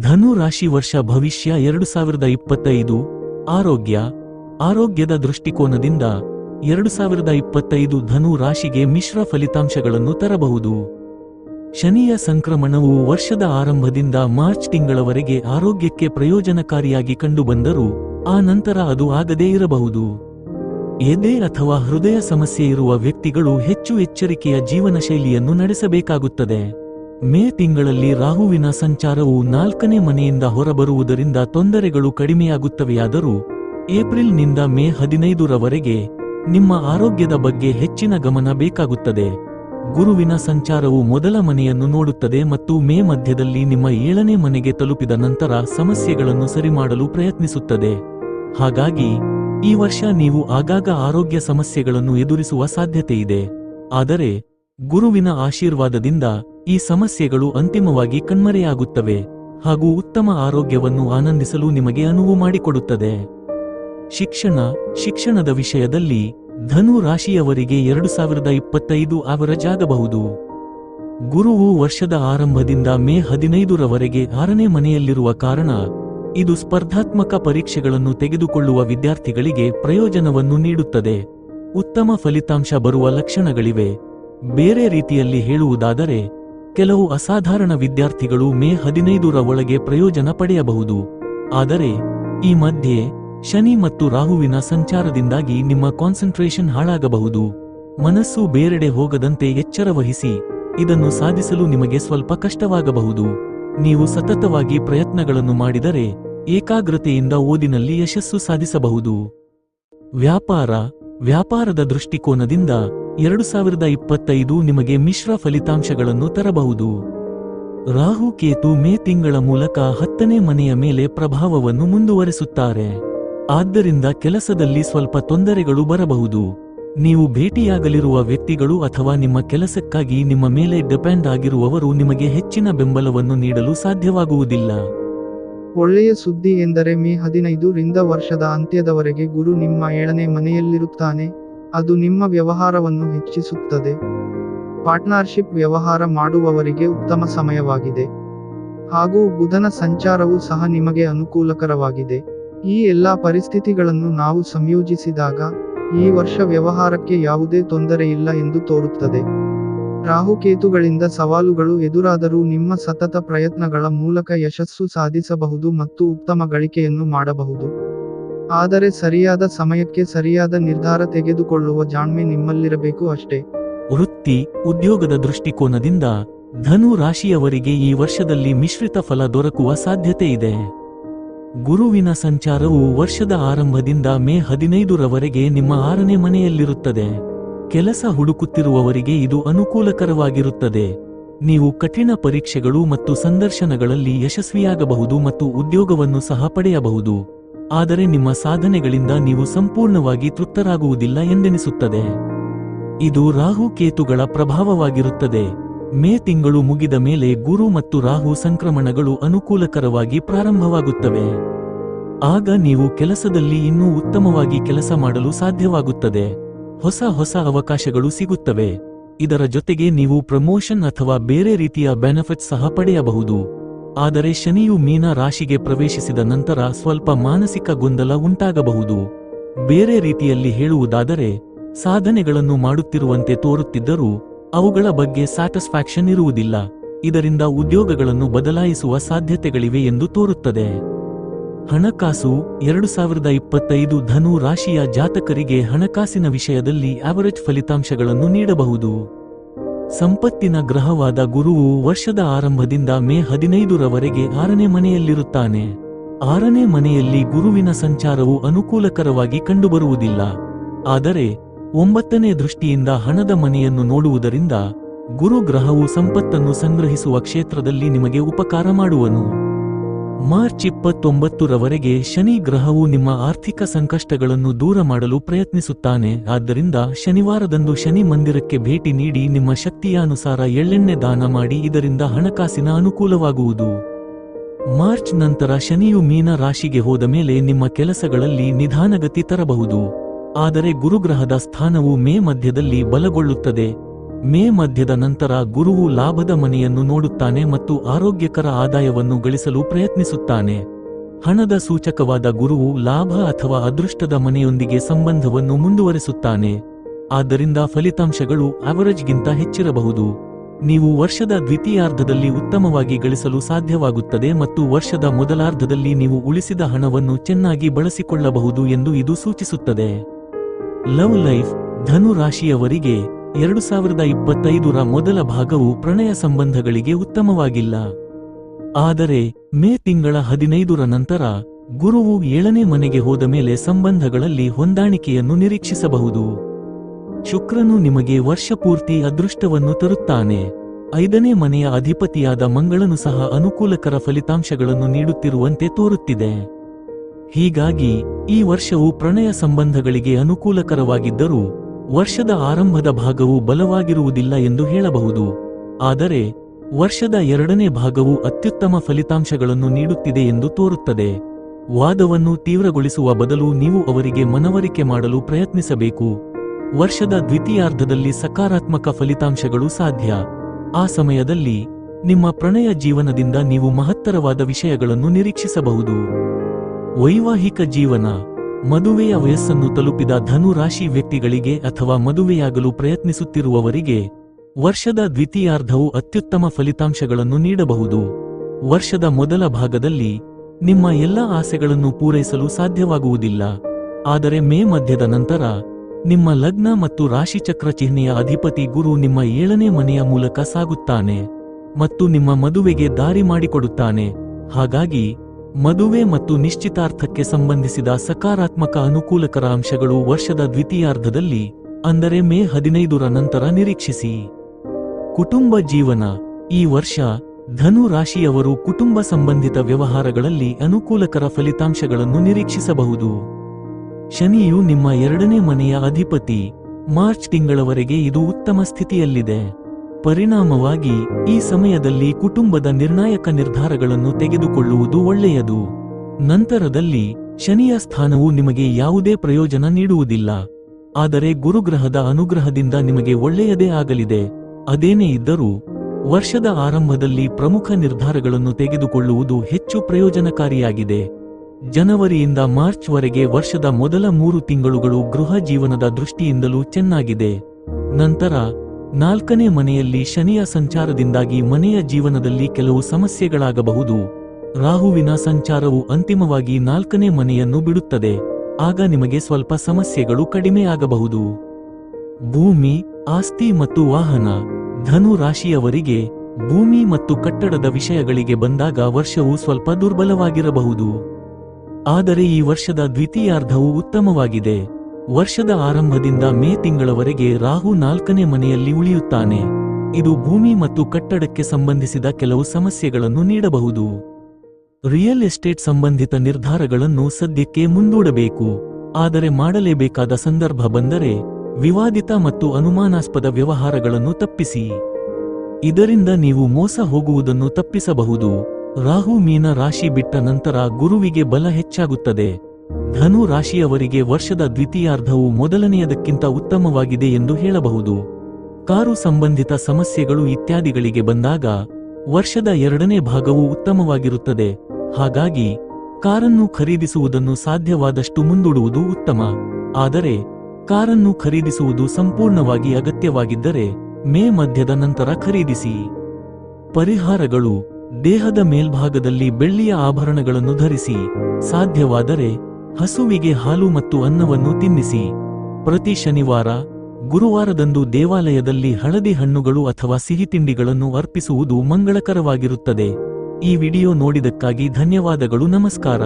ಧನು ರಾಶಿ ವರ್ಷ ಭವಿಷ್ಯ ಎರಡು ಸಾವಿರದ ಇಪ್ಪತ್ತೈದು. ಆರೋಗ್ಯ. ಆರೋಗ್ಯದ ದೃಷ್ಟಿಕೋನದಿಂದ ಎರಡು ಸಾವಿರದ ಇಪ್ಪತ್ತೈದು ಧನು ರಾಶಿಗೆ ಮಿಶ್ರ ಫಲಿತಾಂಶಗಳನ್ನು ತರಬಹುದು. ಶನಿಯ ಸಂಕ್ರಮಣವು ವರ್ಷದ ಆರಂಭದಿಂದ ಮಾರ್ಚ್ ತಿಂಗಳವರೆಗೆ ಆರೋಗ್ಯಕ್ಕೆ ಪ್ರಯೋಜನಕಾರಿಯಾಗಿ ಕಂಡುಬಂದರೂ ಆ ನಂತರ ಅದು ಆಗದೇ ಇರಬಹುದು. ಎದೆ ಅಥವಾ ಹೃದಯ ಸಮಸ್ಯೆ ಇರುವ ವ್ಯಕ್ತಿಗಳು ಹೆಚ್ಚು ಎಚ್ಚರಿಕೆಯ ಜೀವನ ಶೈಲಿಯನ್ನು ನಡೆಸಬೇಕಾಗುತ್ತದೆ. ಮೇ ತಿಂಗಳಲ್ಲಿ ರಾಹುವಿನ ಸಂಚಾರವು ನಾಲ್ಕನೇ ಮನೆಯಿಂದ ಹೊರಬರುವುದರಿಂದ ತೊಂದರೆಗಳು ಕಡಿಮೆಯಾಗುತ್ತವೆಯಾದರೂ ಏಪ್ರಿಲ್ನಿಂದ ಮೇ ಹದಿನೈದರವರೆಗೆ ನಿಮ್ಮ ಆರೋಗ್ಯದ ಬಗ್ಗೆ ಹೆಚ್ಚಿನ ಗಮನ ಬೇಕಾಗುತ್ತದೆ. ಗುರುವಿನ ಸಂಚಾರವು ಮೊದಲ ಮನೆಯನ್ನು ನೋಡುತ್ತದೆ ಮತ್ತು ಮೇ ಮಧ್ಯದಲ್ಲಿ ನಿಮ್ಮ ಏಳನೇ ಮನೆಗೆ ತಲುಪಿದ ನಂತರ ಸಮಸ್ಯೆಗಳನ್ನು ಸರಿಮಾಡಲು ಪ್ರಯತ್ನಿಸುತ್ತದೆ. ಹಾಗಾಗಿ, ಈ ವರ್ಷ ನೀವು ಆಗಾಗ ಆರೋಗ್ಯ ಸಮಸ್ಯೆಗಳನ್ನು ಎದುರಿಸುವ ಸಾಧ್ಯತೆಯಿದೆ. ಆದರೆ ಗುರುವಿನ ಆಶೀರ್ವಾದದಿಂದ ಈ ಸಮಸ್ಯೆಗಳು ಅಂತಿಮವಾಗಿ ಕಣ್ಮರೆಯಾಗುತ್ತವೆ ಹಾಗೂ ಉತ್ತಮ ಆರೋಗ್ಯವನ್ನು ಆನಂದಿಸಲು ನಿಮಗೆ ಅನುವು ಮಾಡಿಕೊಡುತ್ತದೆ. ಶಿಕ್ಷಣ, ಶಿಕ್ಷಣದ ವಿಷಯದಲ್ಲಿ ಧನು ರಾಶಿಯವರಿಗೆ ಎರಡು ಸಾವಿರದ ಇಪ್ಪತ್ತೈದು ಅವರೇಜ್ ಆಗಬಹುದು ಗುರುವು ವರ್ಷದ ಆರಂಭದಿಂದ ಮೇ ಹದಿನೈದರವರೆಗೆ ಆರನೇ ಮನೆಯಲ್ಲಿರುವ ಕಾರಣ ಇದು ಸ್ಪರ್ಧಾತ್ಮಕ ಪರೀಕ್ಷೆಗಳನ್ನು ತೆಗೆದುಕೊಳ್ಳುವ ವಿದ್ಯಾರ್ಥಿಗಳಿಗೆ ಪ್ರಯೋಜನವನ್ನು ನೀಡುತ್ತದೆ. ಉತ್ತಮ ಫಲಿತಾಂಶ ಬರುವ ಲಕ್ಷಣಗಳಿವೆ. ಬೇರೆ ರೀತಿಯಲ್ಲಿ ಹೇಳುವುದಾದರೆ, ಕೆಲವು ಅಸಾಧಾರಣ ವಿದ್ಯಾರ್ಥಿಗಳು ಮೇ ಹದಿನೈದರ ಒಳಗೆ ಪ್ರಯೋಜನ ಪಡೆಯಬಹುದು. ಆದರೆ, ಈ ಮಧ್ಯೆ, ಶನಿ ಮತ್ತು ರಾಹುವಿನ ಸಂಚಾರದಿಂದಾಗಿ ನಿಮ್ಮ ಕಾನ್ಸಂಟ್ರೇಷನ್ ಹಾಳಾಗಬಹುದು. ಮನಸ್ಸು ಬೇರೆಡೆ ಹೋಗದಂತೆ ಎಚ್ಚರ ವಹಿಸಿ, ಇದನ್ನು ಸಾಧಿಸಲು ನಿಮಗೆ ಸ್ವಲ್ಪ ಕಷ್ಟವಾಗಬಹುದು. ನೀವು ಸತತವಾಗಿ ಪ್ರಯತ್ನಗಳನ್ನು ಮಾಡಿದರೆ, ಏಕಾಗ್ರತೆಯಿಂದ ಓದಿನಲ್ಲಿ ಯಶಸ್ಸು ಸಾಧಿಸಬಹುದು. ವ್ಯಾಪಾರ, ವ್ಯಾಪಾರದ ದೃಷ್ಟಿಕೋನದಿಂದ ಎರಡು ಸಾವಿರದ ಇಪ್ಪತ್ತೈದು ನಿಮಗೆ ಮಿಶ್ರ ಫಲಿತಾಂಶಗಳನ್ನು ತರಬಹುದು. ರಾಹು ಕೇತು ಮೇ ತಿಂಗಳ ಮೂಲಕ ಹತ್ತನೇ ಮನೆಯ ಮೇಲೆ ಪ್ರಭಾವವನ್ನು ಮುಂದುವರೆಸುತ್ತಾರೆ. ಆದ್ದರಿಂದ ಕೆಲಸದಲ್ಲಿ ಸ್ವಲ್ಪ ತೊಂದರೆಗಳು ಬರಬಹುದು. ನೀವು ಭೇಟಿಯಾಗಲಿರುವ ವ್ಯಕ್ತಿಗಳು ಅಥವಾ ನಿಮ್ಮ ಕೆಲಸಕ್ಕಾಗಿ ನಿಮ್ಮ ಮೇಲೆ ಡಿಪೆಂಡ್ ಆಗಿರುವವರು ನಿಮಗೆ ಹೆಚ್ಚಿನ ಬೆಂಬಲವನ್ನು ನೀಡಲು ಸಾಧ್ಯವಾಗುವುದಿಲ್ಲ. ಒಳ್ಳೆಯ ಸುದ್ದಿ ಎಂದರೆ ಮೇ ಹದಿನೈದು ರಿಂದ ವರ್ಷದ ಅಂತ್ಯದವರೆಗೆ ಗುರು ನಿಮ್ಮ ಏಳನೇ ಮನೆಯಲ್ಲಿರುತ್ತಾನೆ. ಅದು ನಿಮ್ಮ ವ್ಯವಹಾರವನ್ನು ಹೆಚ್ಚಿಸುತ್ತದೆ. ಪಾರ್ಟ್ನರ್ಶಿಪ್ ವ್ಯವಹಾರ ಮಾಡುವವರಿಗೆ ಉತ್ತಮ ಸಮಯವಾಗಿದೆ. ಹಾಗೂ ಬುಧನ ಸಂಚಾರವು ಸಹ ನಿಮಗೆ ಅನುಕೂಲಕರವಾಗಿದೆ. ಈ ಎಲ್ಲಾ ಪರಿಸ್ಥಿತಿಗಳನ್ನು ನಾವು ಸಂಯೋಜಿಸಿದಾಗ, ಈ ವರ್ಷ ವ್ಯವಹಾರಕ್ಕೆ ಯಾವುದೇ ತೊಂದರೆಯಿಲ್ಲ ಎಂದು ತೋರುತ್ತದೆ. ರಾಹುಕೇತುಗಳಿಂದ ಸವಾಲುಗಳು ಎದುರಾದರೂ ನಿಮ್ಮ ಸತತ ಪ್ರಯತ್ನಗಳ ಮೂಲಕ ಯಶಸ್ಸು ಸಾಧಿಸಬಹುದು ಮತ್ತು ಉತ್ತಮ ಗಳಿಕೆಯನ್ನು ಮಾಡಬಹುದು. ಆದರೆ ಸರಿಯಾದ ಸಮಯಕ್ಕೆ ಸರಿಯಾದ ನಿರ್ಧಾರ ತೆಗೆದುಕೊಳ್ಳುವ ಜಾಣ್ಮೆ ನಿಮ್ಮಲ್ಲಿರಬೇಕು ಅಷ್ಟೇ. ವೃತ್ತಿ ಉದ್ಯೋಗದ ದೃಷ್ಟಿಕೋನದಿಂದ ಧನು ರಾಶಿಯವರಿಗೆ ಈ ವರ್ಷದಲ್ಲಿ ಮಿಶ್ರಿತ ಫಲ ದೊರಕುವ ಸಾಧ್ಯತೆ ಇದೆ. ಗುರುವಿನ ಸಂಚಾರವು ವರ್ಷದ ಆರಂಭದಿಂದ ಮೇ ಹದಿನೈದರವರೆಗೆ ನಿಮ್ಮ ಆರನೇ ಮನೆಯಲ್ಲಿರುತ್ತದೆ. ಕೆಲಸ ಹುಡುಕುತ್ತಿರುವವರಿಗೆ ಇದು ಅನುಕೂಲಕರವಾಗಿರುತ್ತದೆ. ನೀವು ಕಠಿಣ ಪರೀಕ್ಷೆಗಳು ಮತ್ತು ಸಂದರ್ಶನಗಳಲ್ಲಿ ಯಶಸ್ವಿಯಾಗಬಹುದು ಮತ್ತು ಉದ್ಯೋಗವನ್ನು ಸಹ ಪಡೆಯಬಹುದು. ಆದರೆ ನಿಮ್ಮ ಸಾಧನೆಗಳಿಂದ ನೀವು ಸಂಪೂರ್ಣವಾಗಿ ತೃಪ್ತರಾಗುವುದಿಲ್ಲ ಎಂದೆನಿಸುತ್ತದೆ. ಇದು ರಾಹು ಕೇತುಗಳ ಪ್ರಭಾವವಾಗಿರುತ್ತದೆ. ಮೇ ತಿಂಗಳು ಮುಗಿದ ಮೇಲೆ ಗುರು ಮತ್ತು ರಾಹು ಸಂಕ್ರಮಣಗಳು ಅನುಕೂಲಕರವಾಗಿ ಪ್ರಾರಂಭವಾಗುತ್ತವೆ. ಆಗ ನೀವು ಕೆಲಸದಲ್ಲಿ ಇನ್ನೂ ಉತ್ತಮವಾಗಿ ಕೆಲಸ ಮಾಡಲು ಸಾಧ್ಯವಾಗುತ್ತದೆ. ಹೊಸ ಹೊಸ ಅವಕಾಶಗಳು ಸಿಗುತ್ತವೆ. ಇದರ ಜೊತೆಗೆ ನೀವು ಪ್ರಮೋಷನ್ ಅಥವಾ ಬೇರೆ ರೀತಿಯ ಬೆನಿಫಿಟ್ ಸಹ ಪಡೆಯಬಹುದು. ಆದರೆ ಶನಿಯು ಮೀನ ರಾಶಿಗೆ ಪ್ರವೇಶಿಸಿದ ನಂತರ ಸ್ವಲ್ಪ ಮಾನಸಿಕ ಗೊಂದಲ ಉಂಟಾಗಬಹುದು. ಬೇರೆ ರೀತಿಯಲ್ಲಿ ಹೇಳುವುದಾದರೆ, ಸಾಧನೆಗಳನ್ನು ಮಾಡುತ್ತಿರುವಂತೆ ತೋರುತ್ತಿದ್ದರೂ, ಅವುಗಳ ಬಗ್ಗೆ ಸ್ಯಾಟಿಸ್ಫ್ಯಾಕ್ಷನ್ ಇರುವುದಿಲ್ಲ. ಇದರಿಂದ ಉದ್ಯೋಗಗಳನ್ನು ಬದಲಾಯಿಸುವ ಸಾಧ್ಯತೆಗಳಿವೆ ಎಂದು ತೋರುತ್ತದೆ. ಹಣಕಾಸು, ಎರಡು ಸಾವಿರದ ಇಪ್ಪತ್ತೈದು ಧನು ರಾಶಿಯ ಜಾತಕರಿಗೆ ಹಣಕಾಸಿನ ವಿಷಯದಲ್ಲಿ ಆವರೇಜ್ ಫಲಿತಾಂಶಗಳನ್ನು ನೀಡಬಹುದು. ಸಂಪತ್ತಿನ ಗ್ರಹವಾದ ಗುರುವು ವರ್ಷದ ಆರಂಭದಿಂದ ಮೇ ಹದಿನೈದರವರೆಗೆ ಆರನೇ ಮನೆಯಲ್ಲಿರುತ್ತಾನೆ. ಆರನೇ ಮನೆಯಲ್ಲಿ ಗುರುವಿನ ಸಂಚಾರವು ಅನುಕೂಲಕರವಾಗಿ ಕಂಡುಬರುವುದಿಲ್ಲ. ಆದರೆ, ಒಂಬತ್ತನೇ ದೃಷ್ಟಿಯಿಂದ ಹಣದ ಮನೆಯನ್ನು ನೋಡುವುದರಿಂದ ಗುರು ಗ್ರಹವು ಸಂಪತ್ತನ್ನು ಸಂಗ್ರಹಿಸುವ ಕ್ಷೇತ್ರದಲ್ಲಿ ನಿಮಗೆ ಉಪಕಾರ ಮಾಡುವನು. ಮಾರ್ಚ್ ಇಪ್ಪತ್ತೊಂಬತ್ತರವರೆಗೆ ಶನಿ ಗ್ರಹವು ನಿಮ್ಮ ಆರ್ಥಿಕ ಸಂಕಷ್ಟಗಳನ್ನು ದೂರ ಮಾಡಲು ಪ್ರಯತ್ನಿಸುತ್ತಾನೆ. ಆದ್ದರಿಂದ ಶನಿವಾರದಂದು ಶನಿ ಮಂದಿರಕ್ಕೆ ಭೇಟಿ ನೀಡಿ ನಿಮ್ಮ ಶಕ್ತಿಯಾನುಸಾರ ಎಳ್ಳೆಣ್ಣೆ ದಾನ ಮಾಡಿ ಇದರಿಂದ ಹಣಕಾಸಿನ ಅನುಕೂಲವಾಗುವುದು. ಮಾರ್ಚ್ ನಂತರ ಶನಿಯು ಮೀನ ರಾಶಿಗೆ ಹೋದ ಮೇಲೆ ನಿಮ್ಮ ಕೆಲಸಗಳಲ್ಲಿ ನಿಧಾನಗತಿ ತರಬಹುದು. ಆದರೆ ಗುರುಗ್ರಹದ ಸ್ಥಾನವು ಮೇ ಮಧ್ಯದಲ್ಲಿ ಬಲಗೊಳ್ಳುತ್ತದೆ. ಮೇ ಮಧ್ಯದ ನಂತರ ಗುರುವು ಲಾಭದ ಮನೆಯನ್ನು ನೋಡುತ್ತಾನೆ ಮತ್ತು ಆರೋಗ್ಯಕರ ಆದಾಯವನ್ನು ಗಳಿಸಲು ಪ್ರಯತ್ನಿಸುತ್ತಾನೆ. ಹಣದ ಸೂಚಕವಾದ ಗುರುವು ಲಾಭ ಅಥವಾ ಅದೃಷ್ಟದ ಮನೆಯೊಂದಿಗೆ ಸಂಬಂಧವನ್ನು ಮುಂದುವರೆಸುತ್ತಾನೆ. ಆದ್ದರಿಂದ ಫಲಿತಾಂಶಗಳು ಅವರೇಜ್ಗಿಂತ ಹೆಚ್ಚಿರಬಹುದು. ನೀವು ವರ್ಷದ ದ್ವಿತೀಯಾರ್ಧದಲ್ಲಿ ಉತ್ತಮವಾಗಿ ಗಳಿಸಲು ಸಾಧ್ಯವಾಗುತ್ತದೆ ಮತ್ತು ವರ್ಷದ ಮೊದಲಾರ್ಧದಲ್ಲಿ ನೀವು ಉಳಿಸಿದ ಹಣವನ್ನು ಚೆನ್ನಾಗಿ ಬಳಸಿಕೊಳ್ಳಬಹುದು ಎಂದು ಇದು ಸೂಚಿಸುತ್ತದೆ. ಲವ್ ಲೈಫ್ ಧನು ರಾಶಿಯವರಿಗೆ ಎರಡು ಸಾವಿರದ ಇಪ್ಪತ್ತೈದರ ಮೊದಲ ಭಾಗವು ಪ್ರಣಯ ಸಂಬಂಧಗಳಿಗೆ ಉತ್ತಮವಾಗಿಲ್ಲ. ಆದರೆ, ಮೇ ತಿಂಗಳ ಹದಿನೈದರ ನಂತರ, ಗುರುವು ಏಳನೇ ಮನೆಗೆ ಹೋದ ಮೇಲೆ ಸಂಬಂಧಗಳಲ್ಲಿ ಹೊಂದಾಣಿಕೆಯನ್ನು ನಿರೀಕ್ಷಿಸಬಹುದು. ಶುಕ್ರನು ನಿಮಗೆ ವರ್ಷಪೂರ್ತಿ ಅದೃಷ್ಟವನ್ನು ತರುತ್ತಾನೆ. ಐದನೇ ಮನೆಯ ಅಧಿಪತಿಯಾದ ಮಂಗಳನು ಸಹ ಅನುಕೂಲಕರ ಫಲಿತಾಂಶಗಳನ್ನು ನೀಡುತ್ತಿರುವಂತೆ ತೋರುತ್ತಿದೆ. ಹೀಗಾಗಿ, ಈ ವರ್ಷವು ಪ್ರಣಯ ಸಂಬಂಧಗಳಿಗೆ ಅನುಕೂಲಕರವಾಗಿದ್ದರೂ ವರ್ಷದ ಆರಂಭದ ಭಾಗವು ಬಲವಾಗಿರುವುದಿಲ್ಲ ಎಂದು ಹೇಳಬಹುದು. ಆದರೆ, ವರ್ಷದ ಎರಡನೇ ಭಾಗವು ಅತ್ಯುತ್ತಮ ಫಲಿತಾಂಶಗಳನ್ನು ನೀಡುತ್ತಿದೆ ಎಂದು ತೋರುತ್ತದೆ. ವಾದವನ್ನು ತೀವ್ರಗೊಳಿಸುವ ಬದಲು ನೀವು ಅವರಿಗೆ ಮನವರಿಕೆ ಮಾಡಲು ಪ್ರಯತ್ನಿಸಬೇಕು. ವರ್ಷದ ದ್ವಿತೀಯಾರ್ಧದಲ್ಲಿ ಸಕಾರಾತ್ಮಕ ಫಲಿತಾಂಶಗಳು ಸಾಧ್ಯ. ಆ ಸಮಯದಲ್ಲಿ, ನಿಮ್ಮ ಪ್ರಣಯ ಜೀವನದಿಂದ ನೀವು ಮಹತ್ತರವಾದ ವಿಷಯಗಳನ್ನು ನಿರೀಕ್ಷಿಸಬಹುದು. ವೈವಾಹಿಕ ಜೀವನ ಮದುವೆಯ ವಯಸ್ಸನ್ನು ತಲುಪಿದ ಧನು ರಾಶಿ ವ್ಯಕ್ತಿಗಳಿಗೆ ಅಥವಾ ಮದುವೆಯಾಗಲು ಪ್ರಯತ್ನಿಸುತ್ತಿರುವವರಿಗೆ ವರ್ಷದ ದ್ವಿತೀಯಾರ್ಧವು ಅತ್ಯುತ್ತಮ ಫಲಿತಾಂಶಗಳನ್ನು ನೀಡಬಹುದು. ವರ್ಷದ ಮೊದಲ ಭಾಗದಲ್ಲಿ ನಿಮ್ಮ ಎಲ್ಲ ಆಸೆಗಳನ್ನು ಪೂರೈಸಲು ಸಾಧ್ಯವಾಗುವುದಿಲ್ಲ. ಆದರೆ ಮೇ ಮಧ್ಯದ ನಂತರ ನಿಮ್ಮ ಲಗ್ನ ಮತ್ತು ರಾಶಿಚಕ್ರ ಚಿಹ್ನೆಯ ಅಧಿಪತಿ ಗುರು ನಿಮ್ಮ ಏಳನೇ ಮನೆಯ ಮೂಲಕ ಸಾಗುತ್ತಾನೆ ಮತ್ತು ನಿಮ್ಮ ಮದುವೆಗೆ ದಾರಿ ಮಾಡಿಕೊಡುತ್ತಾನೆ. ಹಾಗಾಗಿ ಮದುವೆ ಮತ್ತು ನಿಶ್ಚಿತಾರ್ಥಕ್ಕೆ ಸಂಬಂಧಿಸಿದ ಸಕಾರಾತ್ಮಕ ಅನುಕೂಲಕರ ಅಂಶಗಳು ವರ್ಷದ ದ್ವಿತೀಯಾರ್ಧದಲ್ಲಿ, ಅಂದರೆ ಮೇ ಹದಿನೈದರ ನಂತರ ನಿರೀಕ್ಷಿಸಿ. ಕುಟುಂಬ ಜೀವನ, ಈ ವರ್ಷ ಧನು ರಾಶಿಯವರು ಕುಟುಂಬ ಸಂಬಂಧಿತ ವ್ಯವಹಾರಗಳಲ್ಲಿ ಅನುಕೂಲಕರ ಫಲಿತಾಂಶಗಳನ್ನು ನಿರೀಕ್ಷಿಸಬಹುದು. ಶನಿಯು ನಿಮ್ಮ ಎರಡನೇ ಮನೆಯ ಅಧಿಪತಿ, ಮಾರ್ಚ್ ತಿಂಗಳವರೆಗೆ ಇದು ಉತ್ತಮ ಸ್ಥಿತಿಯಲ್ಲಿದೆ. ಪರಿಣಾಮವಾಗಿ ಈ ಸಮಯದಲ್ಲಿ ಕುಟುಂಬದ ನಿರ್ಣಾಯಕ ನಿರ್ಧಾರಗಳನ್ನು ತೆಗೆದುಕೊಳ್ಳುವುದು ಒಳ್ಳೆಯದು. ನಂತರದಲ್ಲಿ ಶನಿಯ ಸ್ಥಾನವು ನಿಮಗೆ ಯಾವುದೇ ಪ್ರಯೋಜನ ನೀಡುವುದಿಲ್ಲ. ಆದರೆ ಗುರುಗ್ರಹದ ಅನುಗ್ರಹದಿಂದ ನಿಮಗೆ ಒಳ್ಳೆಯದೇ ಆಗಲಿದೆ. ಅದೇನೇ ಇದ್ದರೂ, ವರ್ಷದ ಆರಂಭದಲ್ಲಿ ಪ್ರಮುಖ ನಿರ್ಧಾರಗಳನ್ನು ತೆಗೆದುಕೊಳ್ಳುವುದು ಹೆಚ್ಚು ಪ್ರಯೋಜನಕಾರಿಯಾಗಿದೆ. ಜನವರಿಯಿಂದ ಮಾರ್ಚ್ ವರೆಗೆ ವರ್ಷದ ಮೊದಲ ಮೂರು ತಿಂಗಳುಗಳು ಗೃಹ ಜೀವನದ ದೃಷ್ಟಿಯಿಂದಲೂ ಚೆನ್ನಾಗಿದೆ. ನಂತರ ನಾಲ್ಕನೇ ಮನೆಯಲ್ಲಿ ಶನಿಯ ಸಂಚಾರದಿಂದಾಗಿ ಮನೆಯ ಜೀವನದಲ್ಲಿ ಕೆಲವು ಸಮಸ್ಯೆಗಳಾಗಬಹುದು. ರಾಹುವಿನ ಸಂಚಾರವು ಅಂತಿಮವಾಗಿ ನಾಲ್ಕನೇ ಮನೆಯನ್ನು ಬಿಡುತ್ತದೆ. ಆಗ ನಿಮಗೆ ಸ್ವಲ್ಪ ಸಮಸ್ಯೆಗಳು ಕಡಿಮೆಯಾಗಬಹುದು. ಭೂಮಿ, ಆಸ್ತಿ ಮತ್ತು ವಾಹನ, ಧನು ರಾಶಿಯವರಿಗೆ ಭೂಮಿ ಮತ್ತು ಕಟ್ಟಡದ ವಿಷಯಗಳಿಗೆ ಬಂದಾಗ ವರ್ಷವು ಸ್ವಲ್ಪ ದುರ್ಬಲವಾಗಿರಬಹುದು. ಆದರೆ ಈ ವರ್ಷದ ದ್ವಿತೀಯಾರ್ಧವು ಉತ್ತಮವಾಗಿದೆ. ವರ್ಷದ ಆರಂಭದಿಂದ ಮೇ ತಿಂಗಳವರೆಗೆ ರಾಹು ನಾಲ್ಕನೇ ಮನೆಯಲ್ಲಿ ಉಳಿಯುತ್ತಾನೆ. ಇದು ಭೂಮಿ ಮತ್ತು ಕಟ್ಟಡಕ್ಕೆ ಸಂಬಂಧಿಸಿದ ಕೆಲವು ಸಮಸ್ಯೆಗಳನ್ನು ನೀಡಬಹುದು. ರಿಯಲ್ ಎಸ್ಟೇಟ್ ಸಂಬಂಧಿತ ನಿರ್ಧಾರಗಳನ್ನು ಸದ್ಯಕ್ಕೆ ಮುಂದೂಡಬೇಕು. ಆದರೆ ಮಾಡಲೇಬೇಕಾದ ಸಂದರ್ಭ ಬಂದರೆ ವಿವಾದಿತ ಮತ್ತು ಅನುಮಾನಾಸ್ಪದ ವ್ಯವಹಾರಗಳನ್ನು ತಪ್ಪಿಸಿ. ಇದರಿಂದ ನೀವು ಮೋಸ ಹೋಗುವುದನ್ನು ತಪ್ಪಿಸಬಹುದು. ರಾಹು ಮೀನ ರಾಶಿ ಬಿಟ್ಟ ನಂತರ ಗುರುವಿಗೆ ಬಲ ಹೆಚ್ಚಾಗುತ್ತದೆ. ಧನು ರಾಶಿಯವರಿಗೆ ವರ್ಷದ ದ್ವಿತೀಯಾರ್ಧವು ಮೊದಲನೆಯದಕ್ಕಿಂತ ಉತ್ತಮವಾಗಿದೆ ಎಂದು ಹೇಳಬಹುದು. ಕಾರು ಸಂಬಂಧಿತ ಸಮಸ್ಯೆಗಳು ಇತ್ಯಾದಿಗಳಿಗೆ ಬಂದಾಗ ವರ್ಷದ ಎರಡನೇ ಭಾಗವು ಉತ್ತಮವಾಗಿರುತ್ತದೆ. ಹಾಗಾಗಿ ಕಾರನ್ನು ಖರೀದಿಸುವುದನ್ನು ಸಾಧ್ಯವಾದಷ್ಟು ಮುಂದೂಡುವುದು ಉತ್ತಮ. ಆದರೆ ಕಾರನ್ನು ಖರೀದಿಸುವುದು ಸಂಪೂರ್ಣವಾಗಿ ಅಗತ್ಯವಾಗಿದ್ದರೆ ಮೇ ಮಧ್ಯದ ನಂತರ ಖರೀದಿಸಿ. ಪರಿಹಾರಗಳು ದೇಹದ ಮೇಲ್ಭಾಗದಲ್ಲಿ ಬೆಳ್ಳಿಯ ಆಭರಣಗಳನ್ನು ಧರಿಸಿ ಸಾಧ್ಯವಾದರೆ ಹಸುವಿಗೆ ಹಾಲು ಮತ್ತು ಅನ್ನವನ್ನು ತಿನ್ನಿಸಿ. ಪ್ರತಿ ಶನಿವಾರ, ಗುರುವಾರದಂದು ದೇವಾಲಯದಲ್ಲಿ ಹಳದಿ ಹಣ್ಣುಗಳು ಅಥವಾ ಸಿಹಿತಿಂಡಿಗಳನ್ನು ಅರ್ಪಿಸುವುದು ಮಂಗಳಕರವಾಗಿರುತ್ತದೆ. ಈ ವಿಡಿಯೋ ನೋಡಿದಕ್ಕಾಗಿ ಧನ್ಯವಾದಗಳು, ನಮಸ್ಕಾರ.